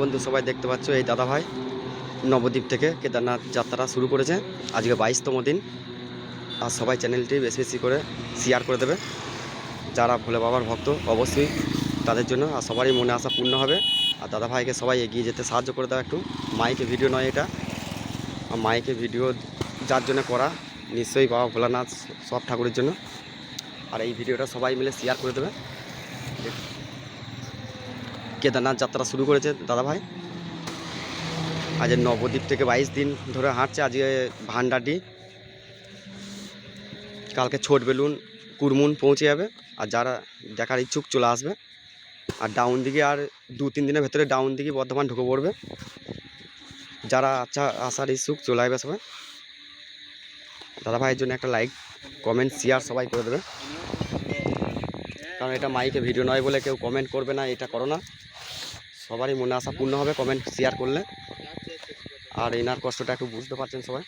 বন্ধু সবাই দেখতে পাচ্ছ, এই দাদা ভাই নবদ্বীপ থেকে কেদারনাথ যাত্রা শুরু করেছে। আজকে বাইশতম দিন। আর সবাই চ্যানেলটি বেশি বেশি করে শেয়ার করে দেবে। যারা ভোলে বাবার ভক্ত, অবশ্যই তাদের জন্য আর সবারই মনে আশা পূর্ণ হবে। আর দাদা ভাইকে সবাই এগিয়ে যেতে সাহায্য করে দাও একটু। মাইকে ভিডিও নয় এটা। আর মাইকে ভিডিও যার জন্য করা, নিশ্চয়ই বাবা ভোলানাথ সব ঠাকুরের জন্য। আর এই ভিডিওটা সবাই মিলে শেয়ার করে দেবে। কেদারনাথ যাত্রা শুরু করেছে দাদা ভাই আজ নবদ্বীপ থেকে বাইশ দিন ধরে হাঁটছে আজকে ভান্ডারডি। কালকে ছোট বেলুন, কুরমুন পৌঁছে যাবে আর যারা দেখার ইচ্ছুক চলে আসবে। আর ডাউন দিকে আর দু তিন দিনের ভেতরে ডাউন দিকে বর্ধমান ঢুকে পড়বে। যারা আচ্ছা আসার ইচ্ছুক চলে আসবে সবাই। দাদা ভাইয়ের জন্য একটা লাইক কমেন্ট শেয়ার সবাই করে দেবে। কারণ এটা মাইকে ভিডিও নয় বলে কেউ কমেন্ট করবে না, এটা করো না। সবারই মনে আশা পূর্ণ হবে কমেন্ট শেয়ার করলে। আর এনার কষ্টটা একটু বুঝতে পারছেন সবাই।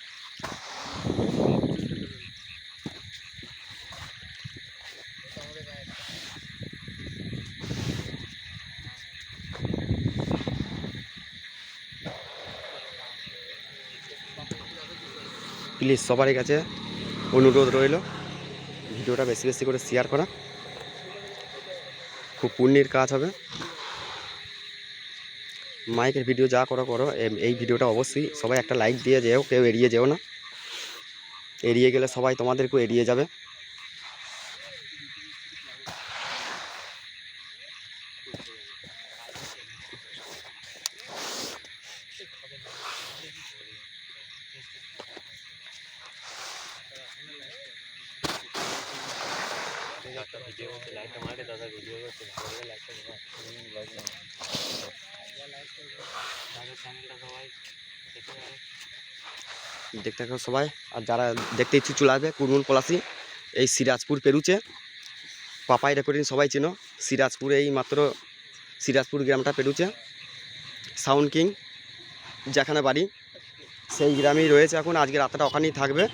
প্লিজ সবারই কাছে অনুরোধ রইল ভিডিওটা বেশি বেশি করে শেয়ার করা। খুব পুণ্যের কাজ হবে। মাইকের ভিডিও যা করো করো। এই ভিডিওটা অবশ্যই সবাই একটা লাইক দিয়ে যেও, কেউ এড়িয়ে যেও না। এড়িয়ে গেলে সবাই তোমাদেরকেও এড়িয়ে যাবে। দেখতে থাকো সবাই। আর যারা দেখতে ইচ্ছুক চলে আসবে, কুরমুল পলাশি, এই সিরাজপুর পেরুচে। পাপাই রেকর্ডিং সবাই চেনো, সিরাজপুরে এই মাত্র সিরাজপুর গ্রামটা পেরুচে। সাউন্ড কিং, যেখানে বাড়ি, সেই গ্রামেই রয়েছে এখন। আজকে রাতটা ওখানেই থাকবে।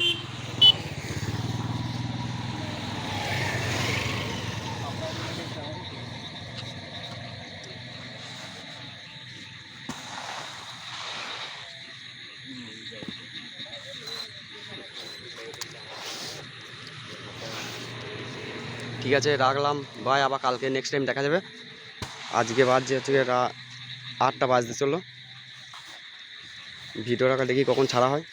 ঠিক আছে, রাখলাম ভাই আবার কালকে নেক্সট টাইম দেখা যাবে। আজকে বাজছে হচ্ছে আটটা বাজতে চলল। ভিডিওটা দেখি কখন ছাড়া হয়।